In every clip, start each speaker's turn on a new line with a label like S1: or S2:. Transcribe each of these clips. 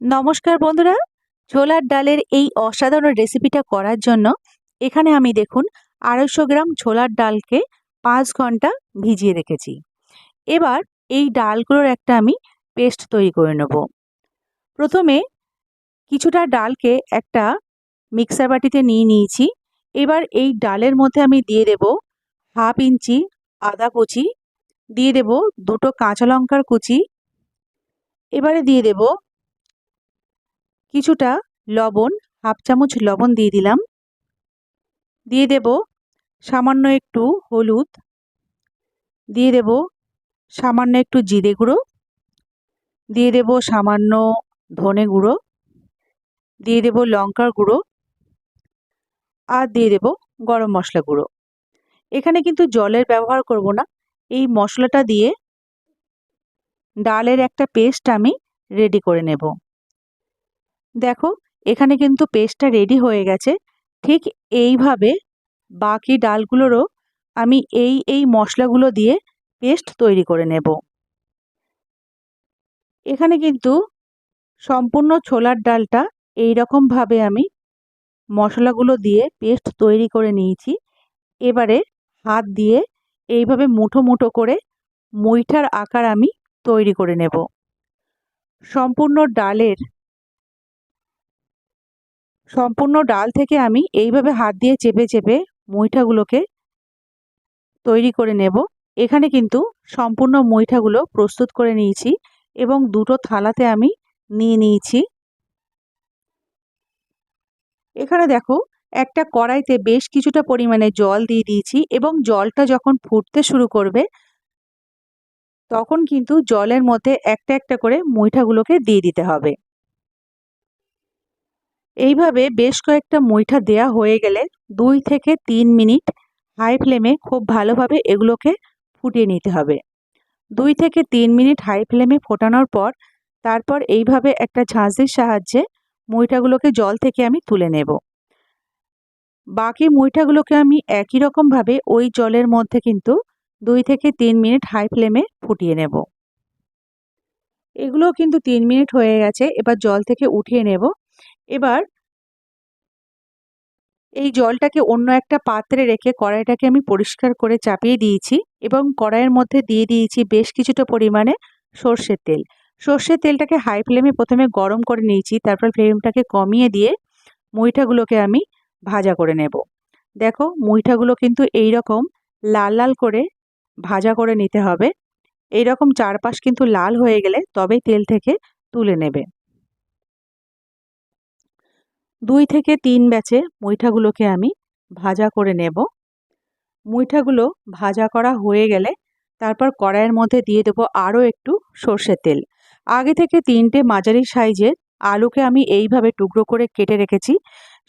S1: নমস্কার বন্ধুরা, ছোলার ডালের এই অসাধারণ রেসিপিটা করার জন্য এখানে আমি দেখুন আড়াইশো গ্রাম ছোলার ডালকে পাঁচ ঘণ্টা ভিজিয়ে রেখেছি। এবার এই ডালগুলোর একটা আমি পেস্ট তৈরি করে নেব। প্রথমে কিছুটা ডালকে একটা মিক্সার বাটিতে নিয়ে নিয়েছি। এবার এই ডালের মধ্যে আমি দিয়ে দেব হাফ ইঞ্চি আদা কুচি, দিয়ে দেব দুটো কাঁচা লঙ্কার কুচি, এবারে দিয়ে দেব কিছুটা লবণ, হাফ চামচ লবণ দিয়ে দিলাম। দিয়ে দেব সামান্য একটু হলুদ। দিয়ে দেব সামান্য একটু জিরে গুঁড়ো। দিয়ে দেব সামান্য ধনে গুঁড়ো। দিয়ে দেব লঙ্কার গুঁড়ো। আর দিয়ে দেব গরম মশলা গুঁড়ো। এখানে কিন্তু জলের ব্যবহার করব না। এই মশলাটা দিয়ে ডালের একটা পেস্ট আমি রেডি করে নেব। দেখো, এখানে কিন্তু পেস্টটা রেডি হয়ে গেছে। ঠিক এইভাবে বাকি ডালগুলোরও আমি এই এই মশলাগুলো দিয়ে পেস্ট তৈরি করে নেব। এখানে কিন্তু সম্পূর্ণ ছোলার ডালটা এই রকমভাবে আমি মশলাগুলো দিয়ে পেস্ট তৈরি করে নিয়েছি। এবারে হাত দিয়ে এইভাবে মুঠো মুঠো করে মুইঠার আকার আমি তৈরি করে নেব। সম্পূর্ণ ডালের সম্পূর্ণ ডাল থেকে আমি এইভাবে হাত দিয়ে চেপে চেপে মুইঠাগুলোকে তৈরি করে নেব। এখানে কিন্তু সম্পূর্ণ মুইঠাগুলো প্রস্তুত করে নিয়েছি এবং দুটো থালাতে আমি নিয়ে নিয়েছি। এখানে দেখো, একটা কড়াইতে বেশ কিছুটা পরিমাণে জল দিয়ে দিয়েছি এবং জলটা যখন ফুটতে শুরু করবে, তখন কিন্তু জলের মধ্যে একটা একটা করে মুইঠাগুলোকে দিয়ে দিতে হবে। এইভাবে বেশ কয়েকটা মুইঠা দেয়া হয়ে গেলে দুই থেকে তিন মিনিট হাই ফ্লেমে খুব ভালোভাবে এগুলোকে ফুটিয়ে নিতে হবে। দুই থেকে তিন মিনিট হাই ফ্লেমে ফোটানোর পর তারপর এইভাবে একটা ঝাঁঝির সাহায্যে মুইঠাগুলোকে জল থেকে আমি তুলে নেব। বাকি মুইঠাগুলোকে আমি একই রকমভাবে ওই জলের মধ্যে কিন্তু দুই থেকে তিন মিনিট হাই ফ্লেমে ফুটিয়ে নেব। এগুলো কিন্তু তিন মিনিট হয়ে গেছে, এবার জল থেকে উঠিয়ে নেব। এবার এই জলটাকে অন্য একটা পাত্রে রেখে কড়াইটাকে আমি পরিষ্কার করে চাপিয়ে দিয়েছি এবং কড়াইয়ের মধ্যে দিয়ে দিয়েছি বেশ কিছুটা পরিমাণে সর্ষের তেল। সর্ষের তেলটাকে হাই ফ্লেমে প্রথমে গরম করে নিয়েছি, তারপর ফ্লেমটাকে কমিয়ে দিয়ে মুইঠাগুলোকে আমি ভাজা করে নেব। দেখো, মুইঠাগুলো কিন্তু এই রকম লাল লাল করে ভাজা করে নিতে হবে। এই রকম চারপাশ কিন্তু লাল হয়ে গেলে তবেই তেল থেকে তুলে নেবে। দুই থেকে তিন ব্যাচে মুইঠাগুলোকে আমি ভাজা করে নেব। মুইঠাগুলো ভাজা করা হয়ে গেলে তারপর কড়াইয়ের মধ্যে দিয়ে দেবো আরও একটু সর্ষের তেল। আগে থেকে তিনটে মাঝারি সাইজের আলুকে আমি এইভাবে টুকরো করে কেটে রেখেছি।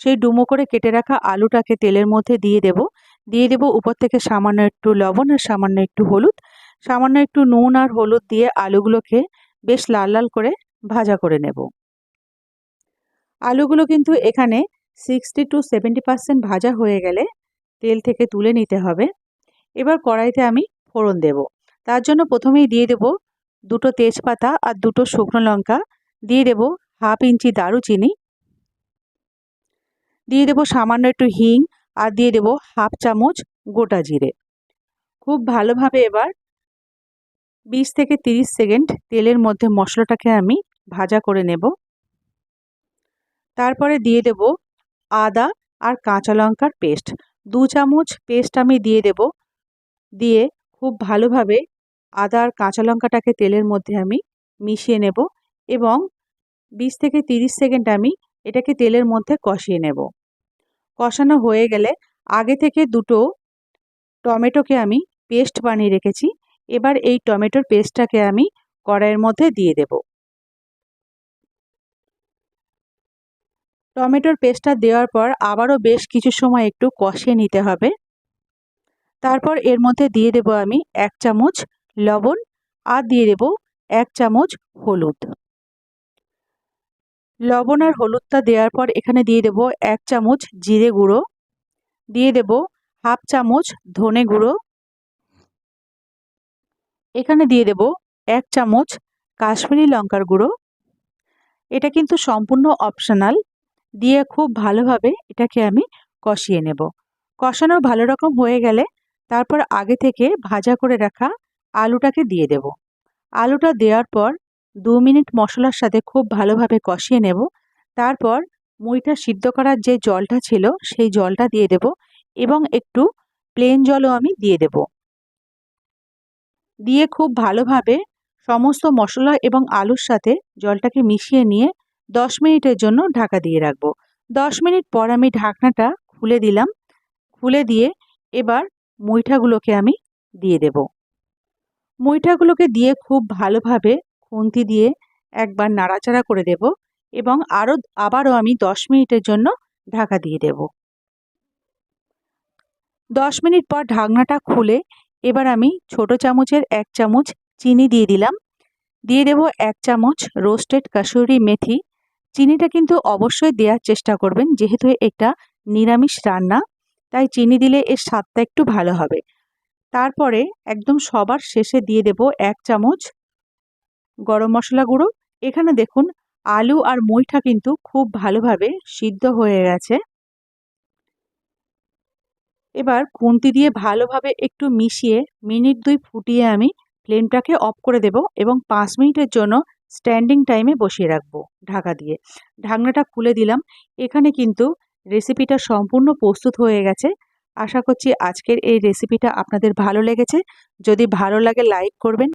S1: সেই ডুমো করে কেটে রাখা আলুটাকে তেলের মধ্যে দিয়ে দেব। দিয়ে দেব উপর থেকে সামান্য একটু লবণ আর সামান্য একটু হলুদ। সামান্য একটু নুন আর হলুদ দিয়ে আলুগুলোকে বেশ লাল লাল করে ভাজা করে নেব। আলুগুলো কিন্তু এখানে সিক্সটি টু সেভেন্টি পার্সেন্ট ভাজা হয়ে গেলে তেল থেকে তুলে নিতে হবে। এবার কড়াইতে আমি ফোড়ন দেব। তার জন্য প্রথমেই দিয়ে দেব দুটো তেজপাতা আর দুটো শুকনো লঙ্কা। দিয়ে দেব হাফ ইঞ্চি দারুচিনি। দিয়ে দেব সামান্য একটু হিং আর দিয়ে দেব হাফ চামচ গোটা জিরে। খুব ভালোভাবে এবার বিশ থেকে তিরিশ সেকেন্ড তেলের মধ্যে মশলাটাকে আমি ভাজা করে নেব। তারপরে দিয়ে দেব আদা আর কাঁচা লঙ্কার পেস্ট। দু চামচ পেস্ট আমি দিয়ে দেব। দিয়ে খুব ভালোভাবে আদা আর কাঁচা লঙ্কাটাকে তেলের মধ্যে আমি মিশিয়ে নেব এবং বিশ থেকে তিরিশ সেকেন্ড আমি এটাকে তেলের মধ্যে কষিয়ে নেব। কষানো হয়ে গেলে আগে থেকে দুটো টমেটোকে আমি পেস্ট বানিয়ে রেখেছি। এবার এই টমেটোর পেস্টটাকে আমি কড়াইয়ের মধ্যে দিয়ে দেব। টমেটোর পেস্টটা দেওয়ার পর আবারও বেশ কিছু সময় একটু কষিয়ে নিতে হবে। তারপর এর মধ্যে দিয়ে দেব আমি এক চামচ লবণ আর দিয়ে দেব এক চামচ হলুদ। লবণ আর হলুদটা দেওয়ার পর এখানে দিয়ে দেব এক চামচ জিরে গুঁড়ো, দিয়ে দেব হাফ চামচ ধনে গুঁড়ো, এখানে দিয়ে দেব এক চামচ কাশ্মীরি লঙ্কার গুঁড়ো। এটা কিন্তু সম্পূর্ণ অপশনাল দিয়ে খুব ভালোভাবে এটাকে আমি কষিয়ে নেব। কষানো ভালো রকম হয়ে গেলে তারপর আগে থেকে ভাজা করে রাখা আলুটাকে দিয়ে দেব। আলুটা দেওয়ার পর দু মিনিট মশলার সাথে খুব ভালোভাবে কষিয়ে নেব। তারপর মুইটা সিদ্ধ করার যে জলটা ছিল সেই জলটা দিয়ে দেব এবং একটু প্লেন জলও আমি দিয়ে দেব। দিয়ে খুব ভালোভাবে সমস্ত মশলা এবং আলুর সাথে জলটাকে মিশিয়ে নিয়ে দশ মিনিটের জন্য ঢাকা দিয়ে রাখব। দশ মিনিট পর আমি ঢাকনাটা খুলে দিলাম। খুলে দিয়ে এবার মুইঠাগুলোকে আমি দিয়ে দেব। মুইঠাগুলোকে দিয়ে খুব ভালোভাবে খুন্তি দিয়ে একবার নাড়াচাড়া করে দেব এবং আরও আবারও আমি দশ মিনিটের জন্য ঢাকা দিয়ে দেব। দশ মিনিট পর ঢাকনাটা খুলে এবার আমি ছোট চামচের এক চামচ চিনি দিয়ে দিলাম। দিয়ে দেব এক চামচ রোস্টেড কাসুরি মেথি চিনিটা কিন্তু অবশ্যই দেওয়ার চেষ্টা করবেন, যেহেতু এটা নিরামিষ রান্না, তাই চিনি দিলে এর স্বাদটা একটু ভালো হবে। তারপরে একদম সবার শেষে দিয়ে দেব এক চামচ গরম মশলা গুঁড়ো। এখানে দেখুন, আলু আর মুইটা কিন্তু খুব ভালোভাবে সিদ্ধ হয়ে গেছে। এবার খুন্তি দিয়ে ভালোভাবে একটু মিশিয়ে মিনিট দুই ফুটিয়ে আমি ফ্লেমটাকে অফ করে দেব এবং পাঁচ মিনিটের জন্য স্ট্যান্ডিং টাইমে বসিয়ে রাখব, ঢাকা দিয়ে। ঢাকনাটা খুলে দিলাম। এখানে কিন্তু রেসিপিটা সম্পূর্ণ প্রস্তুত হয়ে গেছে। আশা করছি আজকের এই রেসিপিটা আপনাদের ভালো লেগেছে। যদি ভালো লাগে লাইক করবেন।